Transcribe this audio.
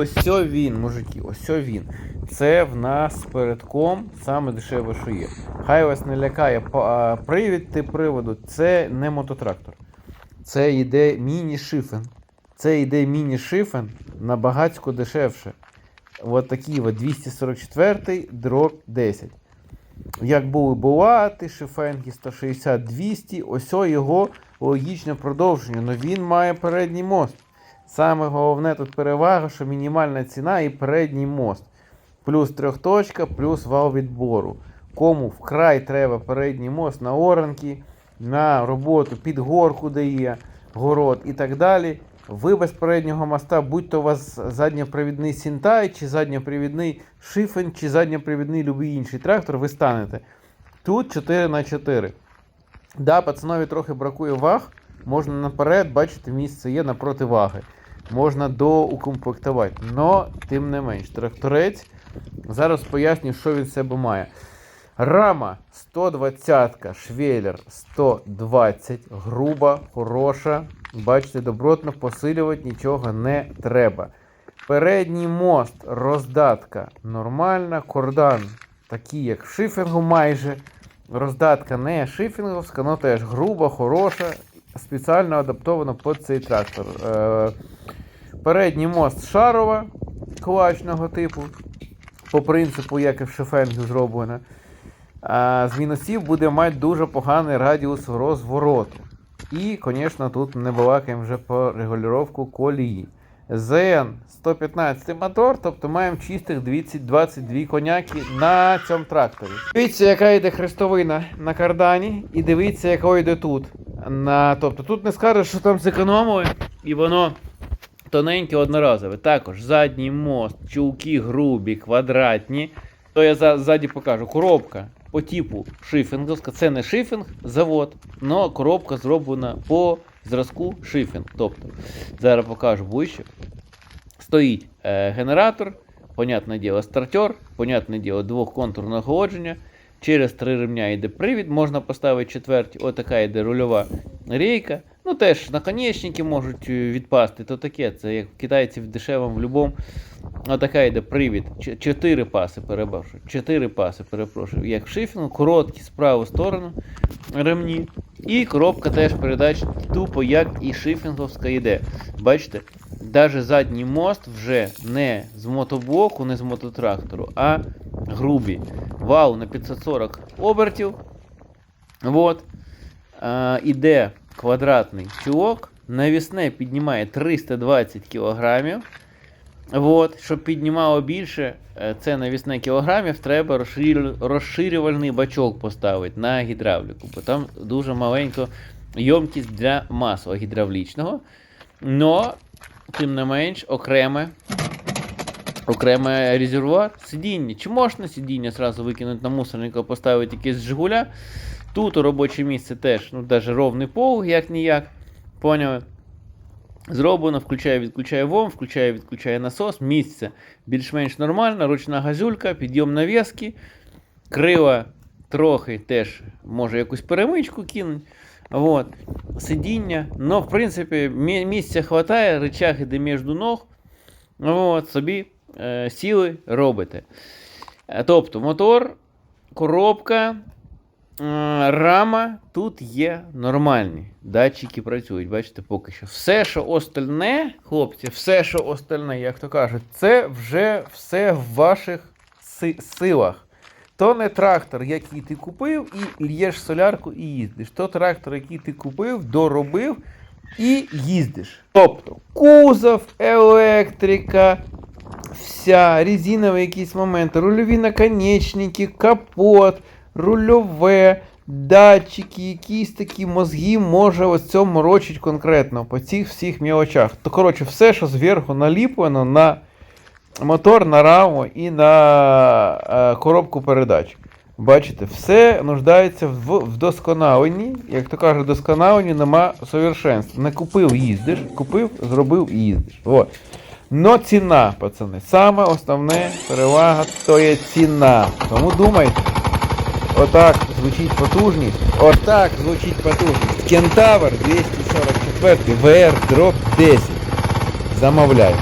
Ось він, мужики, ось він. Це в нас передком саме дешеве, що є. Хай вас не лякає привід ти приводу, це не мототрактор. Це йде міні-шифен. Це йде міні-шифен набагацько дешевше. От такий от 244 дроб 10. Як були Буати, Шифенги 160-200, ось його логічне продовження. Но він має передній мост. Саме головне тут перевага, що мінімальна ціна і передній мост. Плюс трьохточка, плюс вал відбору. Кому вкрай треба передній мост на оранки, на роботу під горку, де є город і так далі. Ви без переднього моста, будь то у вас задньопривідний Сінтай, чи задньопривідний Шифен, чи задньопривідний будь-який інший трактор, ви станете. Тут 4 на 4 Да, пацанові трохи бракує ваг. Можна наперед, бачите, місце є напроти ваги. Можна доукомплектувати. Но, тим не менш, тракторець. Зараз поясню, що він себе має. Рама 120, швеллер 120, груба, хороша. Бачите, добротно посилювати нічого не треба. Передній мост, роздатка нормальна, кордан такий, як в шифінгу майже. Роздатка не шифінговська, але теж груба, хороша, спеціально адаптована під цей трактор. Передній мост шарова кулачного типу, по принципу, як і в шифенгу зроблено. А з мінусів буде мати дуже поганий радіус розвороту. І, звісно, тут не балакаємо вже по регулювання колії. ЗН 115 мотор, тобто маємо чистих 20, 22 коняки на цьому тракторі. Дивіться, яка йде хрестовина на кардані, і дивіться, яка йде тут. На, тобто тут не скажеш, що там зекономили, і воно тоненьке одноразове. Також задній мост, чулки грубі, квадратні. То я за, ззаді покажу. Коробка по типу шифінговська. Це не шифінг, завод, але коробка зроблена по зразку шифінг. Тобто, зараз покажу ближче. Стоїть е, генератор, понятне діло, стартер, понятне діло, двохконтурне охолодження. Через три ремня йде привід, можна поставити четверть, отака йде рульова рейка. Ну теж наконечники можуть е, відпасти, то таке, це як китайців дешевим в будь-якому. Отака йде привід. Чотири паси, перепрошую. Чотири паси, перепрошую. Як в шифінгу, короткі з праву сторону ремні. І коробка теж передач тупо, як і шифінговська йде. Бачите, навіть задній мост вже не з мотоблоку, не з мототрактору, а грубі. Вал на 540 обертів. Вот. А, іде квадратний чулок. Навісне піднімає 320 кг. Вот. Щоб піднімало більше, е, це навісне кілограмів, треба розширювальний бачок поставити на гідравліку, бо там дуже маленька ємкість для масла гідравлічного. Но, тим не менш, окреме, окреме резервуар, сидіння. Чи можна сидіння зразу викинути на мусорника, поставити якесь Жигуля? Тут у робоче місце теж, ну, навіть ровний пол, як ніяк. Поняли? Зроблено, включає, відключає ВОМ, включає, відключає насос, місце більш-менш нормально, ручна газюлька, підйом нав'язки, крила трохи теж може якусь перемичку кинуть. Вот. Сидіння. Ну, в принципі, місця хватає, рычаг іде між ног. От, собі е, сіли робите. Е, Тобто мотор, коробка, рама тут є нормальні. Датчики працюють, бачите, поки що. Все, що остальне, хлопці, все, що остальне, як то кажуть, це вже все в ваших си- силах. То не трактор, який ти купив, і л'єш солярку і їздиш. То трактор, який ти купив, доробив і їздиш. Тобто кузов, електрика, вся, резинові якісь моменти, рульові наконечники, капот, рульове, датчики, якісь такі мозги може ось цьому морочить конкретно по цих всіх мілочах. То, коротше, все, що зверху наліплено на мотор, на раму і на е, коробку передач. Бачите, все нуждається в вдосконаленні. Як то кажуть, вдосконаленні нема совершенства. Не купив, їздиш, купив, зробив і їздиш. Вот. Но ціна, пацани. Саме основне перевага то є ціна. Тому думайте. Отак звучить потужність. Отак звучить потужність. Кентавр 244 VR Drop 10. Замовляй.